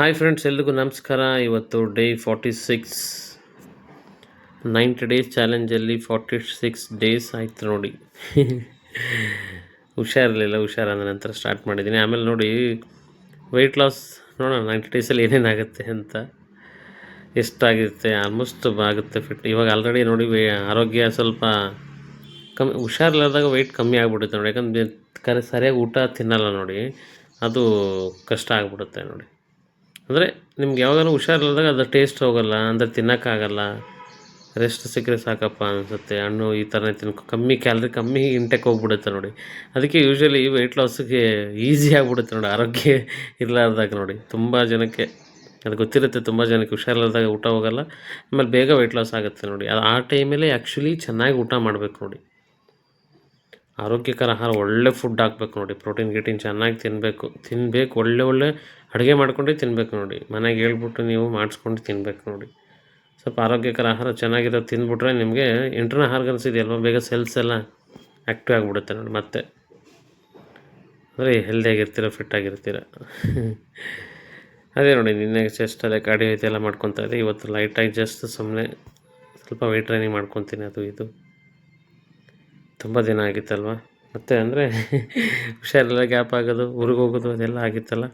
Hi friends ಎಲ್ರಿಗೂ ನಮಸ್ಕಾರ. ಇವತ್ತು day forty six ninety days ಚಾಲೆಂಜಲ್ಲಿ forty six days ಆಯ್ತು ನೋಡಿ. ಹುಷಾರಿರಲಿಲ್ಲ ಹುಷಾರಾದ ನಂತರ ಸ್ಟಾರ್ಟ್ ಮಾಡಿದ್ದೀನಿ. ಆಮೇಲೆ ನೋಡಿ ವೆಯ್ಟ್ ಲಾಸ್ ನೋಡೋಣ ನೈಂಟಿ ಡೇಸಲ್ಲಿ ಏನೇನಾಗುತ್ತೆ ಅಂತ. ಎಷ್ಟಾಗಿರುತ್ತೆ ಆಲ್ಮೋಸ್ಟ್ ಆಗುತ್ತೆ ಫಿಟ್ ಇವಾಗ ಆಲ್ರೆಡಿ ನೋಡಿ, ವೇ- ಆರೋಗ್ಯ ಸ್ವಲ್ಪ ಕಮ್ಮಿ, ಹುಷಾರಿಲ್ಲದಾಗ ವೆಯ್ಟ್ ಕಮ್ಮಿ ಆಗಿಬಿಡುತ್ತೆ ನೋಡಿ. ಯಾಕಂದರೆ, ಕರೆ, ಸರಿಯಾಗಿ ಊಟ ತಿನ್ನಲ್ಲ ನೋಡಿ. ಅದು ಕಷ್ಟ ಆಗಿಬಿಡುತ್ತೆ ನೋಡಿ. ಅಂದರೆ ನಿಮ್ಗೆ ಯಾವಾಗಲೂ ಹುಷಾರಿಲ್ಲದಾಗ ಅದು ಟೇಸ್ಟ್ ಹೋಗೋಲ್ಲ, ಅಂದರೆ ತಿನ್ನೋಕ್ಕಾಗಲ್ಲ. ರೆಸ್ಟ್ ಸಿಕ್ಕರೆ ಸಾಕಪ್ಪ ಅನಿಸುತ್ತೆ. ಹಣ್ಣು ಈ ಥರನೇ ತಿನ್ಕೊ ಕಮ್ಮಿ ಕ್ಯಾಲ್ರಿ ಕಮ್ಮಿ ಇಂಟೆಕ್ ಹೋಗ್ಬಿಡುತ್ತೆ ನೋಡಿ. ಅದಕ್ಕೆ ಯೂಶ್ವಲಿ ವೆಯ್ಟ್ ಲಾಸಿಗೆ ಈಸಿ ಆಗಿಬಿಡುತ್ತೆ ನೋಡಿ. ಆರೋಗ್ಯ ಇರಲಾರ್ದಾಗ ನೋಡಿ. ತುಂಬ ಜನಕ್ಕೆ, ಅದು ಗೊತ್ತಿರುತ್ತೆ, ತುಂಬ ಜನಕ್ಕೆ ಹುಷಾರಿಲ್ಲದಾಗ ಊಟ ಹೋಗಲ್ಲ. ಆಮೇಲೆ ಬೇಗ ವೆಯ್ಟ್ ಲಾಸ್ ಆಗುತ್ತೆ ನೋಡಿ. ಆ ಟೈಮಲ್ಲಿ ಆ್ಯಕ್ಚುಲಿ ಚೆನ್ನಾಗಿ ಊಟ ಮಾಡಬೇಕು ನೋಡಿ. ಆರೋಗ್ಯಕರ ಆಹಾರ, ಒಳ್ಳೆ ಫುಡ್ ಹಾಕ್ಬೇಕು ನೋಡಿ. ಪ್ರೋಟೀನ್ ಗೀಟೀನ್ ಚೆನ್ನಾಗಿ ತಿನ್ನಬೇಕು ತಿನ್ನಬೇಕು ಒಳ್ಳೆ ಒಳ್ಳೆ ಅಡುಗೆ ಮಾಡ್ಕೊಂಡು ತಿನ್ನಬೇಕು ನೋಡಿ. ಮನೆಗೆ ಹೇಳ್ಬಿಟ್ಟು ನೀವು ಮಾಡಿಸ್ಕೊಂಡು ತಿನ್ನಬೇಕು ನೋಡಿ. ಸ್ವಲ್ಪ ಆರೋಗ್ಯಕರ ಆಹಾರ ಚೆನ್ನಾಗಿರೋದು ತಿಂದ್ಬಿಟ್ರೆ ನಿಮಗೆ ಇಂಟರ್ನಲ್ ಆರ್ಗನ್ಸ್ ಇದೆಯಲ್ವ ಬೇಗ ಸೆಲ್ಸ್ ಎಲ್ಲ ಆ್ಯಕ್ಟಿವ್ ಆಗಿಬಿಡುತ್ತೆ ನೋಡಿ ಮತ್ತೆ. ಅಂದರೆ ಹೆಲ್ದಿಯಾಗಿರ್ತೀರ ಫಿಟ್ ಆಗಿರ್ತೀರ? ಅದೇ ನೋಡಿ, ನಿನ್ನೆ ಚೆಸ್ಟ್ ಅದೇ ಕಾರ್ಡಿಯೋ ಇದೆಲ್ಲ ಮಾಡ್ಕೊತಾ ಇದ್ದೆ. ಇವತ್ತು ಲೈಟಾಗಿ ಜಸ್ಟ್ ಸುಮ್ಮನೆ ಸ್ವಲ್ಪ ವೆಯ್ಟ್ ಟ್ರೈನಿಂಗ್ ಮಾಡ್ಕೊತೀನಿ, ಅದು ಇದು. ತುಂಬ ದಿನ ಆಗಿತ್ತಲ್ವ? ಮತ್ತೆ ಅಂದರೆ ಹುಷಾರಿಲ್ಲ, ಗ್ಯಾಪ್ ಆಗೋದು, ಊರಿಗೆ ಹೋಗೋದು, ಅದೆಲ್ಲ ಆಗಿತ್ತಲ್ಲ?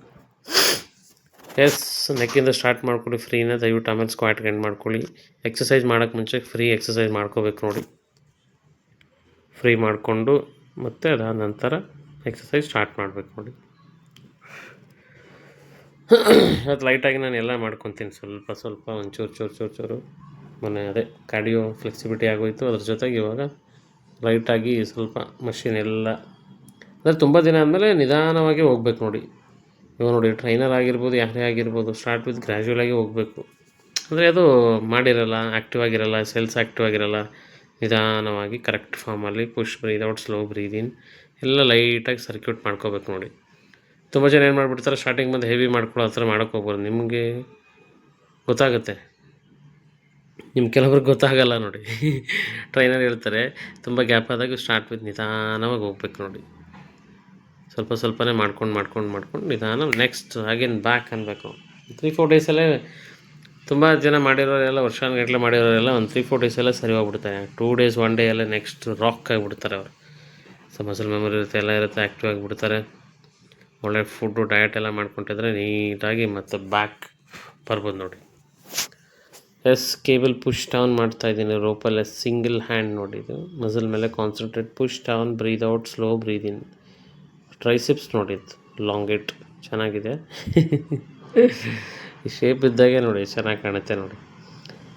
ಎಸ್ ನೆಕ್ಕಿಂದ ಸ್ಟಾರ್ಟ್ ಮಾಡ್ಕೊಳ್ಳಿ ಫ್ರೀನ ದಯವಿಟ್ಟು ಆಮೇಲೆ ಸ್ಕ್ವಾಟ್ ಗಂಡ್ ಮಾಡ್ಕೊಳ್ಳಿ. ಎಕ್ಸಸೈಸ್ ಮಾಡೋಕ್ಕೆ ಮುಂಚೆ ಫ್ರೀ ಎಕ್ಸಸೈಸ್ ಮಾಡ್ಕೋಬೇಕು ನೋಡಿ. ಫ್ರೀ ಮಾಡಿಕೊಂಡು ಮತ್ತೆ ಅದಾದ ನಂತರ ಎಕ್ಸಸೈಸ್ ಸ್ಟಾರ್ಟ್ ಮಾಡಬೇಕು ನೋಡಿ. ಇವತ್ತು ಲೈಟಾಗಿ ನಾನು ಎಲ್ಲ ಮಾಡ್ಕೊತೀನಿ. ಸ್ವಲ್ಪ ಸ್ವಲ್ಪ ಒಂಚೂರು, ಚೂರು ಚೂರು ಚೂರು. ಮೊನ್ನೆ ಅದೇ ಕಾರ್ಡಿಯೋ ಫ್ಲೆಕ್ಸಿಬಿಲಿಟಿ ಆಗೋಯ್ತು. ಅದ್ರ ಜೊತೆಗೆ ಇವಾಗ ಲೈಟಾಗಿ ಸ್ವಲ್ಪ ಮಷಿನ್ ಎಲ್ಲ. ಅಂದರೆ ತುಂಬ ದಿನ ಆದಮೇಲೆ ನಿಧಾನವಾಗಿ ಹೋಗ್ಬೇಕು ನೋಡಿ. ಇವಾಗ ನೋಡಿ, ಟ್ರೈನರ್ ಆಗಿರ್ಬೋದು, ಯಾರೇ ಆಗಿರ್ಬೋದು ಸ್ಟಾರ್ಟ್ ವಿತ್ ಗ್ರ್ಯಾಜುವಲ್ ಆಗಿ ಹೋಗಬೇಕು. ಅಂದರೆ ಅದು ಮಾಡಿರಲ್ಲ ಆ್ಯಕ್ಟಿವ್ ಆಗಿರಲ್ಲ ಸೆಲ್ಸ್ ಆ್ಯಕ್ಟಿವ್ ಆಗಿರಲ್ಲ, ನಿಧಾನವಾಗಿ ಕರೆಕ್ಟ್ ಫಾರ್ಮಲ್ಲಿ push breathe out slow breathe in ಎಲ್ಲ ಲೈಟಾಗಿ ಸರ್ಕ್ಯೂಟ್ ಮಾಡ್ಕೋಬೇಕು ನೋಡಿ. ತುಂಬ ಜನ ಏನು ಮಾಡಿಬಿಡ್ತಾರೆ ಸ್ಟಾರ್ಟಿಂಗ್ ಬಂದು ಹೆವಿ ಮಾಡ್ಕೊಳ್ಳೋ ಹತ್ರ ಮಾಡೋಕ್ಕೆ ಹೋಗ್ಬೋದು. ನಿಮಗೆ ಗೊತ್ತಾಗುತ್ತೆ. ನಿಮ್ಮ ಕೆಲವ್ರಿಗೆ ಗೊತ್ತಾಗಲ್ಲ ನೋಡಿ. ಟ್ರೈನರ್ ಹೇಳ್ತಾರೆ, ತುಂಬ ಗ್ಯಾಪ್ ಆದಾಗ ಸ್ಟಾರ್ಟ್ ವಿತ್ ನಿಧಾನವಾಗಿ ಹೋಗ್ಬೇಕು ನೋಡಿ. ಸ್ವಲ್ಪ ಸ್ವಲ್ಪನೇ ಮಾಡ್ಕೊಂಡು ಮಾಡ್ಕೊಂಡು ಮಾಡ್ಕೊಂಡು ನಿಧಾನ ನೆಕ್ಸ್ಟ್ ಅಗೇನ್ ಬ್ಯಾಕ್ ಅನ್ಬೇಕು. ತ್ರೀ ಫೋರ್ ಡೇಸಲ್ಲೇ ತುಂಬ ಜನ ಮಾಡಿರೋರೆಲ್ಲ ವರ್ಷಾನುಗಟ್ಟಲೆ ಮಾಡಿರೋರೆಲ್ಲ ಒಂದು ತ್ರೀ ಫೋರ್ ಡೇಸಲ್ಲೇ ಸರಿ ಹೋಗ್ಬಿಡ್ತಾರೆ ಟೂ ಡೇಸ್ ಒನ್ ಡೇ ಎಲ್ಲ ನೆಕ್ಸ್ಟ್ ರಾಕ್ ಆಗಿಬಿಡ್ತಾರೆ ಅವರು. ಸೊ ಮೆಮೊರಿ ಇರುತ್ತೆ, ಎಲ್ಲ ಇರುತ್ತೆ ಆ್ಯಕ್ಟಿವ್ ಆಗಿಬಿಡ್ತಾರೆ. ಒಳ್ಳೆ ಫುಡ್ಡು ಡಯಟ್ ಎಲ್ಲ ಮಾಡ್ಕೊಂಡಿದ್ರೆ ನೀಟಾಗಿ ಮತ್ತು ಬ್ಯಾಕ್ ಬರ್ಬೋದು ನೋಡಿ. ಎಸ್ ಕೇಬಲ್ ಪುಷ್ ಡೌನ್ ಮಾಡ್ತಾ ಇದ್ದೀನಿ. ರೋಪಲ್ಲೇ ಸಿಂಗಲ್ ಹ್ಯಾಂಡ್ ನೋಡಿ ಇದು. ಮಸಲ್ ಮೇಲೆ concentrate push down breathe out slow breathe in triceps ನೋಡಿದ್ದು ಲಾಂಗ್ ಇಟ್ ಚೆನ್ನಾಗಿದೆ. ಈ ಶೇಪ್ ಇದ್ದಾಗೆ ನೋಡಿ, ಚೆನ್ನಾಗಿ ಕಾಣುತ್ತೆ ನೋಡಿ.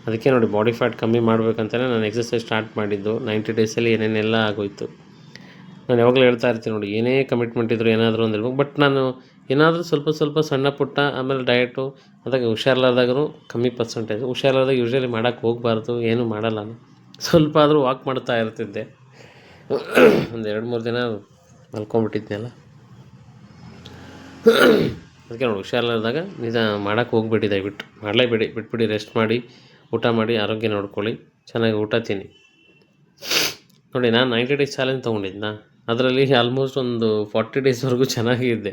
ಅದಕ್ಕೆ ನೋಡಿ ಬಾಡಿ ಫ್ಯಾಟ್ ಕಮ್ಮಿ ಮಾಡಬೇಕಂತಲೇ ನಾನು ಎಕ್ಸಸೈಸ್ ಸ್ಟಾರ್ಟ್ ಮಾಡಿದ್ದು. ನೈಂಟಿ ಡೇಸಲ್ಲಿ ಏನೇನೆಲ್ಲ ಆಗೋಯ್ತು. ನಾನು ಯಾವಾಗಲೂ ಹೇಳ್ತಾ ಇರ್ತೀನಿ ನೋಡಿ, ಏನೇ ಕಮಿಟ್ಮೆಂಟ್ ಇದ್ದರೂ ಏನಾದರೂ ಒಂದು ಇರ್ಬೇಕು. ಬಟ್ ನಾನು ಏನಾದರೂ ಸ್ವಲ್ಪ ಸ್ವಲ್ಪ ಸಣ್ಣ ಪುಟ್ಟ, ಆಮೇಲೆ ಡಯಟು ಅದಾಗ ಹುಷಾರಿಲ್ಲದಾಗೂ ಕಮ್ಮಿ ಪರ್ಸೆಂಟೇಜ್ ಹುಷಾರಿಲ್ಲದಾಗ ಯೂಶ್ವಲಿ ಮಾಡೋಕ್ಕೆ ಹೋಗಬಾರ್ದು, ಏನೂ ಮಾಡಲ್ಲ ಸ್ವಲ್ಪ ಆದರೂ ವಾಕ್ ಮಾಡ್ತಾ ಇರ್ತಿದ್ದೆ. ಒಂದು ಎರಡು ಮೂರು ದಿನ ಮಲ್ಕೊಂಡ್ಬಿಟ್ಟಿದ್ನಲ್ಲ. ಅದಕ್ಕೆ ನೋಡಿ ಹುಷಾರಿಲ್ಲದಾಗ ನಿಜ ಮಾಡೋಕ್ಕೆ ಹೋಗ್ಬೇಡಿ ದಯವಿಟ್ಟು. ಮಾಡಲೇಬೇಡಿ, ಬಿಟ್ಬಿಡಿ ರೆಸ್ಟ್ ಮಾಡಿ, ಊಟ ಮಾಡಿ, ಆರೋಗ್ಯ ನೋಡ್ಕೊಳ್ಳಿ. ಚೆನ್ನಾಗಿ ಊಟ ತಿನ್ನಿ. ನೋಡಿ, ನಾನು ನೈಂಟಿ ಡೇಸ್ ಚಾಲೆಂಜ್ ತೊಗೊಂಡಿದ್ನಾ? ಅದರಲ್ಲಿ ಆಲ್ಮೋಸ್ಟ್ ಒಂದು ಫಾರ್ಟಿ ಡೇಸ್ವರೆಗೂ ಚೆನ್ನಾಗಿದ್ದೆ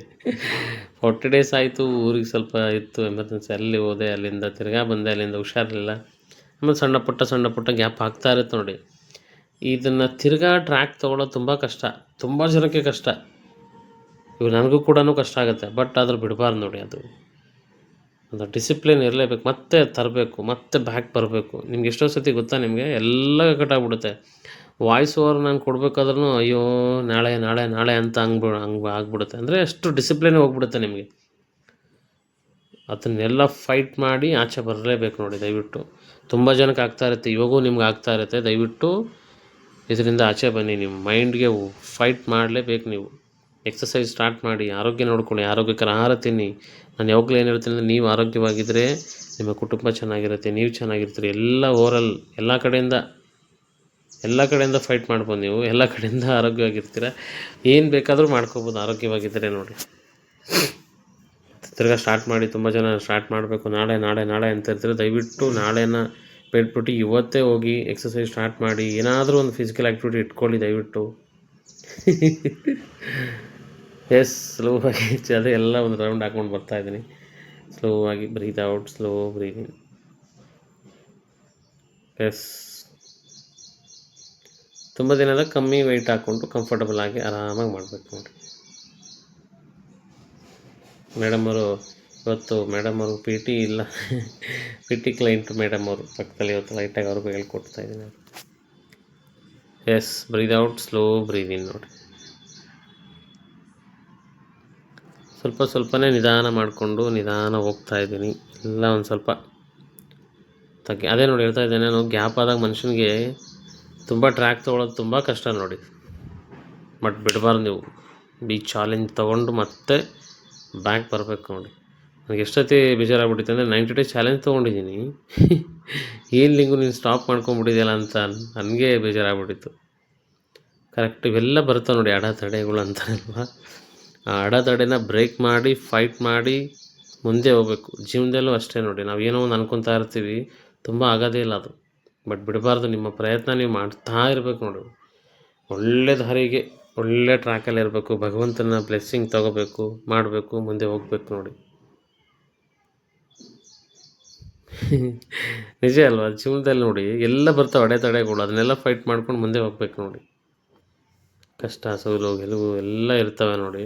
ಫಾರ್ಟಿ ಡೇಸ್ ಆಯಿತು, ಊರಿಗೆ ಸ್ವಲ್ಪ ಇತ್ತು ಎಮರ್ಜೆನ್ಸಿ ಅಲ್ಲಿ ಹೋದೆ, ಅಲ್ಲಿಂದ ತಿರ್ಗಾ ಬಂದೆ, ಅಲ್ಲಿಂದ ಹುಷಾರಿಲ್ಲ ಆಮೇಲೆ ಸಣ್ಣ ಪುಟ್ಟ ಸಣ್ಣ ಪುಟ್ಟ ಗ್ಯಾಪ್ ಆಗ್ತಾ ಇರುತ್ತೆ ನೋಡಿ. ಇದನ್ನು ತಿರ್ಗಾ ಟ್ರ್ಯಾಕ್ ತೊಗೊಳ್ಳೋದು ತುಂಬ ಕಷ್ಟ. ತುಂಬ ಜನಕ್ಕೆ ಕಷ್ಟ. ಇವು ನನಗೂ ಕೂಡ ಕಷ್ಟ ಆಗುತ್ತೆ. ಬಟ್ ಆದರೂ ಬಿಡಬಾರ್ದು ನೋಡಿ ಅದು. ಒಂದು ಡಿಸಿಪ್ಲಿನ್ ಇರಲೇಬೇಕು. ಮತ್ತೆ ತರಬೇಕು, ಮತ್ತೆ ಬ್ಯಾಕ್ ಬರಬೇಕು. ನಿಮ್ಗೆ ಎಷ್ಟೋ ಸತಿ ಗೊತ್ತಾ ನಿಮಗೆ? ಎಲ್ಲ ಕಟ್ಟಾಗ್ಬಿಡುತ್ತೆ ವಾಯ್ಸ್ ಓವರ್ ನಾನು ಕೊಡಬೇಕಾದ್ರೂ ಅಯ್ಯೋ, ನಾಳೆ ನಾಳೆ ನಾಳೆ ಅಂತ ಹಂಗೆ ಹಂಗೆ ಆಗ್ಬಿಡುತ್ತೆ. ಅಂದರೆ ಅಷ್ಟು ಡಿಸಿಪ್ಲಿನೇ ಹೋಗ್ಬಿಡುತ್ತೆ ನಿಮಗೆ. ಅದನ್ನೆಲ್ಲ ಫೈಟ್ ಮಾಡಿ ಆಚೆ ಬರಲೇಬೇಕು ನೋಡಿ ದಯವಿಟ್ಟು. ತುಂಬ ಜನಕ್ಕೆ ಆಗ್ತಾ ಇರುತ್ತೆ, ಇವಾಗೂ ನಿಮ್ಗೆ ಆಗ್ತಾ ಇರುತ್ತೆ. ದಯವಿಟ್ಟು ಇದರಿಂದ ಆಚೆ ಬನ್ನಿ ನಿಮ್ಮ ಮೈಂಡ್ಗೆ ಫೈಟ್ ಮಾಡಲೇಬೇಕು ನೀವು. ಎಕ್ಸಸೈಸ್ ಸ್ಟಾರ್ಟ್ ಮಾಡಿ, ಆರೋಗ್ಯ ನೋಡ್ಕೊಳ್ಳಿ, ಆರೋಗ್ಯಕರ ಆಹಾರ ತಿನ್ನಿ. ನಾನು ಯಾವಾಗಲೂ ಏನು ಅಂದರೆ, ನೀವು ಆರೋಗ್ಯವಾಗಿದ್ದರೆ ನಿಮ್ಮ ಕುಟುಂಬ ಚೆನ್ನಾಗಿರುತ್ತೆ, ನೀವು ಚೆನ್ನಾಗಿರ್ತೀರಿ. ಎಲ್ಲ ಓವರಲ್ ಎಲ್ಲ ಕಡೆಯಿಂದ ಎಲ್ಲ ಕಡೆಯಿಂದ ಫೈಟ್ ಮಾಡ್ಬೋದು ನೀವು, ಎಲ್ಲ ಕಡೆಯಿಂದ ಆರೋಗ್ಯವಾಗಿರ್ತೀರ. ಏನು ಬೇಕಾದರೂ ಮಾಡ್ಕೋಬೋದು, ಆರೋಗ್ಯವಾಗಿದ್ದರೆ ನೋಡಿ. ತಿರ್ಗಾ ಸ್ಟಾರ್ಟ್ ಮಾಡಿ, ತುಂಬ ಜನ ಸ್ಟಾರ್ಟ್ ಮಾಡಬೇಕು, ನಾಳೆ ನಾಳೆ ನಾಳೆ ಅಂತ ಇರ್ತೀರಾ. ದಯವಿಟ್ಟು ನಾಳೆನ ಬಿಟ್ಬಿಟ್ಟು ಇವತ್ತೇ ಹೋಗಿ ಎಕ್ಸಸೈಸ್ ಸ್ಟಾರ್ಟ್ ಮಾಡಿ, ಏನಾದರೂ ಒಂದು ಫಿಸಿಕಲ್ ಆ್ಯಕ್ಟಿವಿಟಿ ಇಟ್ಕೊಳ್ಳಿ ದಯವಿಟ್ಟು. ಎಸ್ ಸ್ಲೋ ಆಗಿ ಅದೇ ಎಲ್ಲ ಒಂದು ರೌಂಡ್ ಹಾಕ್ಕೊಂಡು ಬರ್ತಾ ಇದ್ದೀನಿ. ಸ್ಲೋ ಆಗಿ breathe out slow breathe yes ತುಂಬ ದಿನದ ಕಮ್ಮಿ ವೆಯ್ಟ್ ಹಾಕ್ಕೊಂಡು ಕಂಫರ್ಟಬಲ್ ಆಗಿ ಆರಾಮಾಗಿ ಮಾಡಬೇಕು ನೋಡಿ ಮೇಡಮ್ ಅವರು ಇವತ್ತು ಮೇಡಮ್ ಅವರು ಪಿ ಟಿ ಇಲ್ಲ. ಪಿ ಟಿ ಕ್ಲೈಂಟ್ ಮೇಡಮ್ ಅವರು. ಪಕ್ಕದಲ್ಲಿ ಇವತ್ತು ಲೈಟಾಗಿ ಅವ್ರಿಗೂ ಹೇಳ್ಕೊಡ್ತಾ ಇದ್ದೀನಿ. Yes breathe out slow breathe in ನೋಡಿ ಸ್ವಲ್ಪ ಸ್ವಲ್ಪನೇ ನಿಧಾನ ಮಾಡಿಕೊಂಡು ನಿಧಾನ ಹೋಗ್ತಾ ಇದ್ದೀನಿ. ಎಲ್ಲ ಒಂದು ಸ್ವಲ್ಪ ತಗ್ಗಿ ಅದೇ ನೋಡಿ ಹೇಳ್ತಾ ಇದ್ದೇನೆ, ನಾನು ಗ್ಯಾಪ್ ಆದಾಗ ಮನುಷ್ಯನಿಗೆ ತುಂಬ ಟ್ರ್ಯಾಕ್ ತೊಗೊಳೋದು ತುಂಬ ಕಷ್ಟ ನೋಡಿ. ಬಟ್ ಬಿಡಬಾರ್ದು ನೀವು. ಬಿ ಚಾಲೆಂಜ್ ತೊಗೊಂಡು ಮತ್ತೆ ಬ್ಯಾಕ್ ಬರಬೇಕು ನೋಡಿ. ನನಗೆ ಎಷ್ಟೊತ್ತಿ ಬೇಜಾರಾಗ್ಬಿಟ್ಟಿತ್ತು ಅಂದರೆ ನೈಂಟಿ ಡೇಸ್ ಚಾಲೆಂಜ್ ತೊಗೊಂಡಿದ್ದೀನಿ. ಏನು ಲಿಂಗು ನೀನು ಸ್ಟಾಪ್ ಮಾಡ್ಕೊಂಬಿಟ್ಟಿದೆಯಲ್ಲ ಅಂತ ನನಗೆ ಬೇಜಾರಾಗ್ಬಿಟ್ಟಿತ್ತು. ಕರೆಕ್ಟ್ ಇವೆಲ್ಲ ಬರ್ತಾವೆ ನೋಡಿ ಅಡೆತಡೆಗಳು ಅಂತಾರಲ್ವ? ಆ ಅಡೆತಡೆನ ಬ್ರೇಕ್ ಮಾಡಿ ಫೈಟ್ ಮಾಡಿ ಮುಂದೆ ಹೋಗ್ಬೇಕು. ಜೀವನದಲ್ಲೂ ಅಷ್ಟೇ ನೋಡಿ. ನಾವು ಏನೋ ಒಂದು ಅನ್ಕೊತಾ ಇರ್ತೀವಿ. ತುಂಬ ಆಗೋದೇ ಇಲ್ಲ ಅದು. ಬಟ್ ಬಿಡಬಾರ್ದು, ನಿಮ್ಮ ಪ್ರಯತ್ನ ನೀವು ಮಾಡ್ತಾ ಇರಬೇಕು ನೋಡಿ. ಒಳ್ಳೆ ದಾರಿಗೆ ಒಳ್ಳೆ ಟ್ರ್ಯಾಕಲ್ಲಿ ಇರಬೇಕು, ಭಗವಂತನ ಬ್ಲೆಸ್ಸಿಂಗ್ ತಗೋಬೇಕು, ಮಾಡಬೇಕು, ಮುಂದೆ ಹೋಗ್ಬೇಕು ನೋಡಿ. ನಿಜ ಅಲ್ವಾ? ಜೀವನದಲ್ಲಿ ನೋಡಿ, ಎಲ್ಲ ಬರ್ತಾವೆ ಅಡೆತಡೆಗಳು ಅದನ್ನೆಲ್ಲ ಫೈಟ್ ಮಾಡ್ಕೊಂಡು ಮುಂದೆ ಹೋಗ್ಬೇಕು ನೋಡಿ. ಕಷ್ಟ, ಸೋಲು, ಗೆಲುವು ಎಲ್ಲ ಇರ್ತವೆ ನೋಡಿ.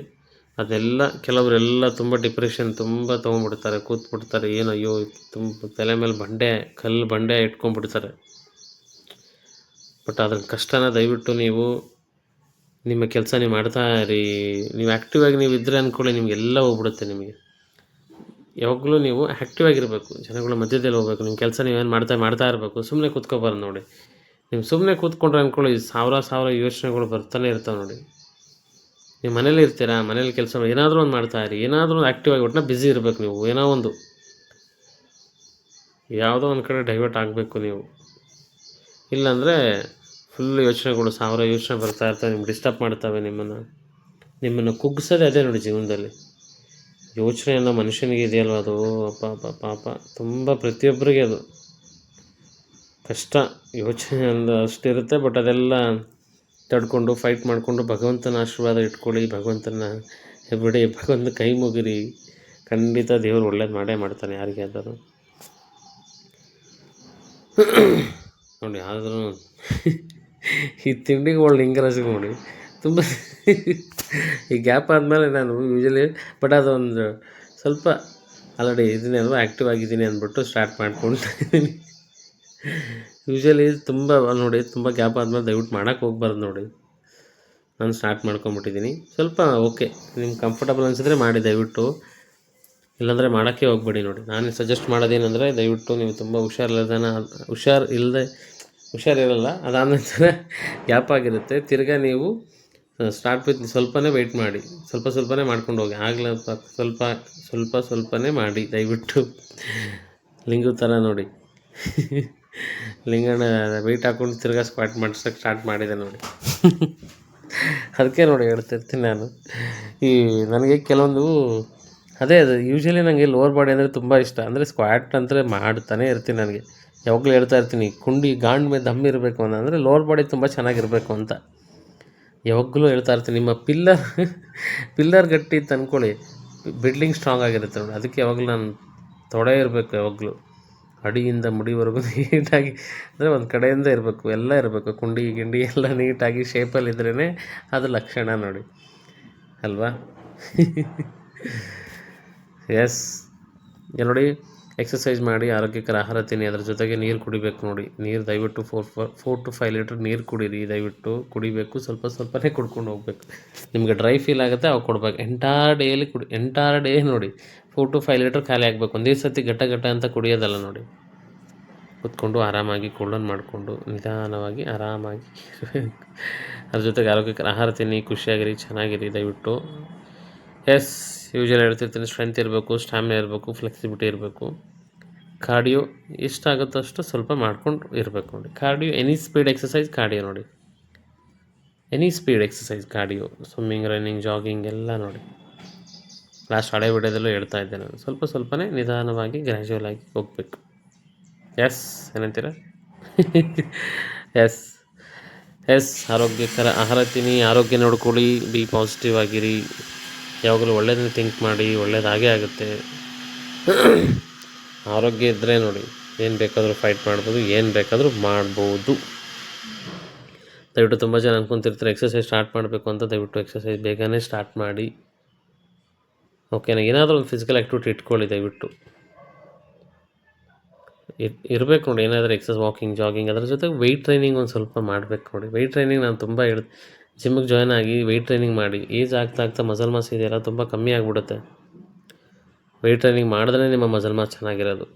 ಅದೆಲ್ಲ ಕೆಲವರೆಲ್ಲ ತುಂಬ ಡಿಪ್ರೆಷನ್ ತುಂಬ ತೊಗೊಂಡ್ಬಿಡ್ತಾರೆ ಕೂತ್ಬಿಡ್ತಾರೆ, ಏನು ಅಯ್ಯೋ ತುಂಬ ತಲೆ ಮೇಲೆ ಬಂಡೆ, ಕಲ್ಲು ಬಂಡೆ ಇಟ್ಕೊಂಡ್ಬಿಡ್ತಾರೆ. ಬಟ್ ಅದ್ರ ಕಷ್ಟನ ದಯವಿಟ್ಟು ನೀವು ನಿಮ್ಮ ಕೆಲಸ ನೀವು ಮಾಡ್ತಾ ಇರಿ. ನೀವು ಆ್ಯಕ್ಟಿವ್ ಆಗಿ ನೀವು ಇದ್ದರೆ ಅಂದ್ಕೊಳ್ಳಿ ನಿಮಗೆಲ್ಲ ಹೋಗ್ಬಿಡುತ್ತೆ ನಿಮಗೆ. ಯಾವಾಗಲೂ ನೀವು ಆ್ಯಕ್ಟಿವ್ ಆಗಿರಬೇಕು. ಜನಗಳ ಮಧ್ಯದಲ್ಲಿ ಹೋಗ್ಬೇಕು. ನಿಮ್ಮ ಕೆಲಸ ನೀವೇನು ಮಾಡ್ತಾ ಮಾಡ್ತಾ ಇರಬೇಕು. ಸುಮ್ಮನೆ ಕೂತ್ಕೋಬಾರ್ದು ನೋಡಿ. ನೀವು ಸುಮ್ಮನೆ ಕೂತ್ಕೊಂಡ್ರೆ ಅಂದ್ಕೊಳ್ಳಿ ಸಾವಿರ ಸಾವಿರ ಯೋಚನೆಗಳು ಬರ್ತಾನೆ ಇರ್ತಾವೆ ನೋಡಿ. ನೀವು ಮನೇಲಿ ಇರ್ತೀರಾ? ಮನೇಲಿ ಕೆಲಸ ಏನಾದರೂ ಒಂದು ಮಾಡ್ತಾ ಇರಿ. ಏನಾದರೂ ಒಂದು ಆ್ಯಕ್ಟಿವ್ ಆಗಿ ಒಟ್ಟಿನ ಬ್ಯುಸಿ ಇರಬೇಕು ನೀವು. ಏನೋ ಒಂದು. ಯಾವುದೋ ಒಂದು ಕಡೆ ಡೈವರ್ಟ್ ಆಗಬೇಕು ನೀವು. ಇಲ್ಲಾಂದರೆ ಫುಲ್ ಯೋಚನೆಗಳು, ಸಾವಿರ ಯೋಚನೆ ಬರ್ತಾ ಇರ್ತವೆ ನಿಮ್ಗೆ ಡಿಸ್ಟರ್ಬ್ ಮಾಡ್ತವೆ ನಿಮ್ಮನ್ನು. ನಿಮ್ಮನ್ನು ಕುಗ್ಸೋದೇ ಅದೇ ನೋಡಿ ಜೀವನದಲ್ಲಿ. ಯೋಚನೆ ಅನ್ನೋ ಮನುಷ್ಯನಿಗೆ ಇದೆಯಲ್ವ ಅದು? ಅಪ್ಪ ಪಾಪ ತುಂಬ ಪ್ರತಿಯೊಬ್ಬರಿಗೆ ಅದು. ಕಷ್ಟ, ಯೋಚನೆ ಅಂದ ಅಷ್ಟಿರುತ್ತೆ ಬಟ್ ಅದೆಲ್ಲ ತಡ್ಕೊಂಡು ಫೈಟ್ ಮಾಡಿಕೊಂಡು ಭಗವಂತನ ಆಶೀರ್ವಾದ ಇಟ್ಕೊಳ್ಳಿ, ಭಗವಂತನ ಬಿಡಿ ಭಗವಂತ ಕೈ ಮುಗಿರಿ. ಖಂಡಿತ ದೇವರು ಒಳ್ಳೇದು ಮಾಡೇ ಮಾಡ್ತಾನೆ, ಯಾರಿಗೆ ಆದರೂ. ನೋಡಿ, ಆದ್ರೂ ಈ ತಿಂಡಿಗಳು ಲಿಂಗರಾಜಿಗೆ ನೋಡಿ ತುಂಬ ಈ ಗ್ಯಾಪ್ ಆದಮೇಲೆ ನಾನು ಯೂಶಲಿ ಬಟ್ ಅದೊಂದು ಸ್ವಲ್ಪ ಆಲ್ರೆಡಿ ಇದೀನಿ ಅಲ್ವಾ ಆ್ಯಕ್ಟಿವ್ ಆಗಿದ್ದೀನಿ ಅಂದ್ಬಿಟ್ಟು ಸ್ಟಾರ್ಟ್ ಮಾಡ್ಕೊಂಡು ಯೂಶಲಿ ತುಂಬ ನೋಡಿ, ತುಂಬ ಗ್ಯಾಪ್ ಆದಮೇಲೆ ದಯವಿಟ್ಟು ಮಾಡೋಕ್ಕೆ ಹೋಗ್ಬಾರ್ದು ನೋಡಿ. ನಾನು ಸ್ಟಾರ್ಟ್ ಮಾಡ್ಕೊಂಬಿಟ್ಟಿದ್ದೀನಿ. ಸ್ವಲ್ಪ ಓಕೆ ನಿಮ್ಗೆ ಕಂಫರ್ಟಬಲ್ ಅನಿಸಿದ್ರೆ ಮಾಡಿ ದಯವಿಟ್ಟು. ಇಲ್ಲಾಂದರೆ ಮಾಡೋಕ್ಕೆ ಹೋಗ್ಬೇಡಿ ನೋಡಿ. ನಾನು ಸಜೆಸ್ಟ್ ಮಾಡೋದೇನೆಂದರೆ ದಯವಿಟ್ಟು ನೀವು ತುಂಬ ಹುಷಾರಿಲ್ಲದನ, ಹುಷಾರು ಇಲ್ಲದೆ ಹುಷಾರಿರಲ್ಲ. ಅದಾದ ನಂತರ ಗ್ಯಾಪ್ ಆಗಿರುತ್ತೆ. ತಿರ್ಗಾ ನೀವು ಸ್ಟಾರ್ಟ್ ವಿತ್ ಸ್ವಲ್ಪನೇ ವೆಯ್ಟ್ ಮಾಡಿ. ಸ್ವಲ್ಪ ಸ್ವಲ್ಪನೇ ಮಾಡ್ಕೊಂಡು ಹೋಗಿ. ಆಗಲ ಸ್ವಲ್ಪ ಸ್ವಲ್ಪ ಸ್ವಲ್ಪನೇ ಮಾಡಿ. ದಯವಿಟ್ಟು ಲಿಂಗು ಥರ ನೋಡಿ. ಲಿಂಗಣ್ಣ ವೆಯ್ಟ್ ಹಾಕ್ಕೊಂಡು ತಿರ್ಗಾ ಸ್ಕ್ವಾಟ್ ಮಾಡ್ಸೋಕ್ಕೆ ಸ್ಟಾರ್ಟ್ ಮಾಡಿದೆ ನೋಡಿ. ಅದಕ್ಕೆ ನೋಡಿ ಹೇಳ್ತಿರ್ತೀನಿ ನಾನು. ಈ, ನನಗೆ ಕೆಲವೊಂದು, ಅದೇ ಅದು ಯೂಶ್ವಲಿ ನನಗೆ ಲೋವರ್ ಬಾಡಿ ಅಂದರೆ ತುಂಬ ಇಷ್ಟ. ಅಂದರೆ ಸ್ಕ್ವಾಟ್ ಅಂದರೆ ಮಾಡ್ತಾನೆ ಇರ್ತೀನಿ ನನಗೆ. ಯಾವಾಗಲೂ ಹೇಳ್ತಾ ಇರ್ತೀನಿ, ಕುಂಡಿ ಗಾಂಡ್ ಮೇಲೆ ದಮ್ ಇರಬೇಕು ಅಂತ ಅಂದರೆ ಲೋವರ್ ಬಾಡಿ ತುಂಬ ಚೆನ್ನಾಗಿರಬೇಕು ಅಂತ. ಯಾವಾಗಲೂ ಹೇಳ್ತಾ ಇರ್ತೀನಿ, ನಿಮ್ಮ ಪಿಲ್ಲರ್ ಪಿಲ್ಲರ್ ಗಟ್ಟಿ ಇತ್ತು ಅಂದ್ಕೊಳ್ಳಿ ಬಿಲ್ಡಿಂಗ್ ಸ್ಟ್ರಾಂಗ್ ಆಗಿರುತ್ತೆ ನೋಡಿ. ಅದಕ್ಕೆ ಯಾವಾಗಲೂ ನಾನು ತೊಡೆ ಇರಬೇಕು ಯಾವಾಗಲೂ. ಅಡಿಯಿಂದ ಮುಡಿವರೆಗೂ ನೀಟಾಗಿ, ಅಂದರೆ ಒಂದು ಕಡೆಯಿಂದ ಇರಬೇಕು, ಎಲ್ಲ ಇರಬೇಕು. ಕುಂಡಿ, ಗಿಂಡಿ ಎಲ್ಲ ನೀಟಾಗಿ ಶೇಪಲ್ಲಿ ಇದ್ರೇ ಅದು ಲಕ್ಷಣ ನೋಡಿ. ಅಲ್ವಾ? ಎಸ್ ನೋಡಿ? ಎಕ್ಸಸೈಸ್ ಮಾಡಿ ಆರೋಗ್ಯಕರ ಆಹಾರ ತಿನ್ನಿ. ಅದ್ರ ಜೊತೆಗೆ ನೀರು ಕುಡಿಬೇಕು ನೋಡಿ. ನೀರು ದಯವಿಟ್ಟು four four to five litre ನೀರು ಕುಡೀರಿ. ದಯವಿಟ್ಟು ಕುಡಿಬೇಕು. ಸ್ವಲ್ಪ ಸ್ವಲ್ಪನೇ ಕುಡ್ಕೊಂಡು ಹೋಗ್ಬೇಕು. ನಿಮಗೆ ಡ್ರೈ ಫೀಲ್ ಆಗುತ್ತೆ, ಅವಾಗ ಕೊಡ್ಬೇಕು. ಎಂಟಾರ್ ಡೇಲಿ ಕುಡಿ ಎಂಟಾರ್ ಡೇ ನೋಡಿ. ಫೋರ್ ಟು ಫೈವ್ ಲೀಟ್ರ್ ಖಾಲಿ ಆಗಬೇಕು. ಒಂದೇ ಸರ್ತಿ ಗಟ್ಟ ಗಟ್ಟ ಅಂತ ಕುಡಿಯೋದಲ್ಲ ನೋಡಿ. ಕೂತ್ಕೊಂಡು ಆರಾಮಾಗಿ ಕೂಲನ್ ಮಾಡಿಕೊಂಡು ನಿಧಾನವಾಗಿ ಆರಾಮಾಗಿ ಅದ್ರ ಜೊತೆಗೆ ಆರೋಗ್ಯಕರ ಆಹಾರ ತಿನ್ನಿ. ಖುಷಿಯಾಗಿರಿ, ಚೆನ್ನಾಗಿರಿ. ದಯವಿಟ್ಟು ಎಸ್ ಯೂಶಲಿ ಹೇಳ್ತಿರ್ತೀನಿ. ಸ್ಟ್ರೆಂತ್ ಇರಬೇಕು ಸ್ಟ್ಯಾಮಿನಾ ಇರಬೇಕು ಫ್ಲೆಕ್ಸಿಬಿಲಿಟಿ ಇರಬೇಕು. ಕಾರ್ಡಿಯೋ ಎಷ್ಟಾಗುತ್ತೋ ಅಷ್ಟು ಸ್ವಲ್ಪ ಮಾಡ್ಕೊಂಡು ಇರಬೇಕು ನೋಡಿ. Cardio any speed exercise cardio ನೋಡಿ. Any speed exercise cardio swimming running jogging ಎಲ್ಲ ನೋಡಿ. ಲಾಸ್ಟ್ ಹಳೆ ವಿಡಿಯೋದಲ್ಲೂ ಹೇಳ್ತಾ ಇದ್ದೆ ನಾನು. ಸ್ವಲ್ಪ ಸ್ವಲ್ಪನೇ ನಿಧಾನವಾಗಿ ಗ್ರ್ಯಾಜುವಲ್ ಆಗಿ ಹೋಗಬೇಕು. ಎಸ್ ಏನಂತೀರ? ಎಸ್ ಎಸ್ ಆರೋಗ್ಯಕರ, ಆಹಾರ ತಿನ್ನಿ, ಆರೋಗ್ಯ ನೋಡ್ಕೊಳ್ಳಿ ಬಿ ಪಾಸಿಟಿವ್ ಆಗಿರಿ. ಯಾವಾಗಲೂ ಒಳ್ಳೆಯದನ್ನೇ ಥಿಂಕ್ ಮಾಡಿ ಒಳ್ಳೆಯದಾಗೇ ಆಗುತ್ತೆ. ಆರೋಗ್ಯ ಇದ್ದರೆ ನೋಡಿ, ಏನು ಬೇಕಾದರೂ ಫೈಟ್ ಮಾಡ್ಬೋದು, ಏನು ಬೇಕಾದರೂ ಮಾಡ್ಬೋದು. ದಯವಿಟ್ಟು ತುಂಬ ಜನ ಅನ್ಕೊಂತಿರ್ತಾರೆ ಎಕ್ಸಸೈಸ್ ಸ್ಟಾರ್ಟ್ ಮಾಡಬೇಕು ಅಂತ. ದಯವಿಟ್ಟು ಎಕ್ಸಸೈಸ್ ಬೇಗನೆ ಸ್ಟಾರ್ಟ್ ಮಾಡಿ. ಓಕೆನಾ ಏನಾದರೂ ಒಂದು ಫಿಸಿಕಲ್ ಆ್ಯಕ್ಟಿವಿಟಿ ಇಟ್ಕೊಳ್ಳಿ ದಯವಿಟ್ಟು. ಇರಬೇಕು ನೋಡಿ, ಏನಾದರೂ ಎಕ್ಸಸ್ ವಾಕಿಂಗ್ ಜಾಗಿಂಗ್ ಅದ್ರ ಜೊತೆಗೆ ವೆಯ್ಟ್ ಟ್ರೈನಿಂಗ್ ಒಂದು ಸ್ವಲ್ಪ ಮಾಡಬೇಕು ನೋಡಿ. ವೆಯ್ಟ್ ಟ್ರೈನಿಂಗ್ ನಾನು ತುಂಬ ಹೇಳಿ ಜಿಮ್ಮಿಗೆ ಜಾಯ್ನ್ ಆಗಿ ವೆಯ್ಟ್ ಟ್ರೈನಿಂಗ್ ಮಾಡಿ ಏಜ್ ಆಗ್ತಾ ಆಗ್ತಾ ಮಸಲ್ ಮಾಸ್ ಇದೆಯಲ್ಲ ತುಂಬ ಕಮ್ಮಿ ಆಗಿಬಿಡುತ್ತೆ. ವೆಯ್ಟ್ ಟ್ರೈನಿಂಗ್ ಮಾಡಿದ್ರೆ ನಿಮ್ಮ ಮಸಲ್ ಮಾಸ್ ಚೆನ್ನಾಗಿರೋದು.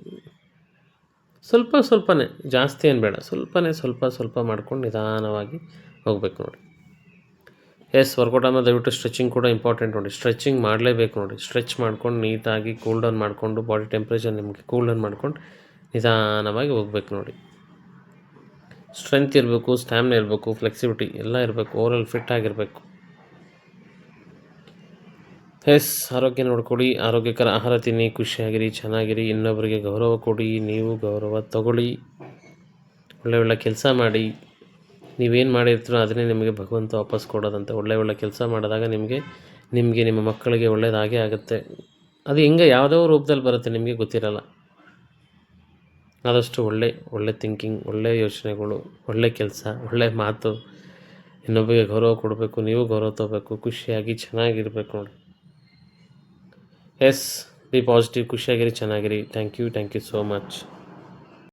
ಸ್ವಲ್ಪ ಸ್ವಲ್ಪನೇ, ಜಾಸ್ತಿ ಏನು ಬೇಡ, ಸ್ವಲ್ಪನೇ ಸ್ವಲ್ಪ ಸ್ವಲ್ಪ ಮಾಡ್ಕೊಂಡು ನಿಧಾನವಾಗಿ ಹೋಗ್ಬೇಕು ನೋಡಿ. ಎಸ್ ವರ್ಕೌಟ್ ಆದಮೇಲೆ ದಯವಿಟ್ಟು ಸ್ಟ್ರೆಚಿಂಗ್ ಕೂಡ ಇಂಪಾರ್ಟೆಂಟ್ ನೋಡಿ. ಸ್ಟ್ರೆಚಿಂಗ್ ಮಾಡಲೇಬೇಕು ನೋಡಿ. ಸ್ಟ್ರೆಚ್ ಮಾಡ್ಕೊಂಡು ನೀಟಾಗಿ ಕೂಲ್ ಡೌನ್ ಮಾಡಿಕೊಂಡು ಬಾಡಿ ಟೆಂಪ್ರೇಚರ್ ನಿಮಗೆ ಕೂಲ್ ಡೌನ್ ಮಾಡ್ಕೊಂಡು ನಿಧಾನವಾಗಿ ಹೋಗ್ಬೇಕು ನೋಡಿ. ಸ್ಟ್ರೆಂತ್ ಇರಬೇಕು ಸ್ಟ್ಯಾಮಿನ ಇರಬೇಕು ಫ್ಲೆಕ್ಸಿಬಿಲಿಟಿ ಎಲ್ಲ ಇರಬೇಕು ಓವರಲ್ ಫಿಟ್ ಆಗಿರಬೇಕು. ಎಸ್ ಆರೋಗ್ಯ ನೋಡ್ಕೊಳ್ಳಿ, ಆರೋಗ್ಯಕರ ಆಹಾರ ತಿನ್ನಿ, ಖುಷಿಯಾಗಿರಿ, ಚೆನ್ನಾಗಿರಿ ಇನ್ನೊಬ್ಬರಿಗೆ ಗೌರವ ಕೊಡಿ, ನೀವು ಗೌರವ ತಗೊಳ್ಳಿ. ಒಳ್ಳೆ ಒಳ್ಳೆ ಕೆಲಸ ಮಾಡಿ, ನೀವೇನು ಮಾಡಿರ್ತೀರೋ ಅದನ್ನೇ ನಿಮಗೆ ಭಗವಂತ ವಾಪಸ್ ಕೊಡೋದಂತ. ಒಳ್ಳೆ ಒಳ್ಳೆ ಕೆಲಸ ಮಾಡಿದಾಗ ನಿಮಗೆ ನಿಮಗೆ, ನಿಮ್ಮ ಮಕ್ಕಳಿಗೆ ಒಳ್ಳೆಯದಾಗೇ ಆಗುತ್ತೆ. ಅದು ಹೆಂಗೆ ಯಾವುದೋ ರೂಪದಲ್ಲಿ ಬರುತ್ತೆ ನಿಮಗೆ ಗೊತ್ತಿರಲ್ಲ. ಆದಷ್ಟು ಒಳ್ಳೆ ಒಳ್ಳೆ ಥಿಂಕಿಂಗ್ ಒಳ್ಳೆ ಯೋಚನೆಗಳು, ಒಳ್ಳೆ ಕೆಲಸ, ಒಳ್ಳೆ ಮಾತು, ಇನ್ನೊಬ್ಬರಿಗೆ ಗೌರವ ಕೊಡಬೇಕು, ನೀವು ಗೌರವ ತಗೋಬೇಕು, ಖುಷಿಯಾಗಿ ಚೆನ್ನಾಗಿರ್ಬೇಕು ನೋಡಿ. ಎಸ್ ಬಿ ಪಾಸಿಟಿವ್ ಖುಷಿಯಾಗಿರಿ, ಚೆನ್ನಾಗಿರಿ. Thank you thank you so much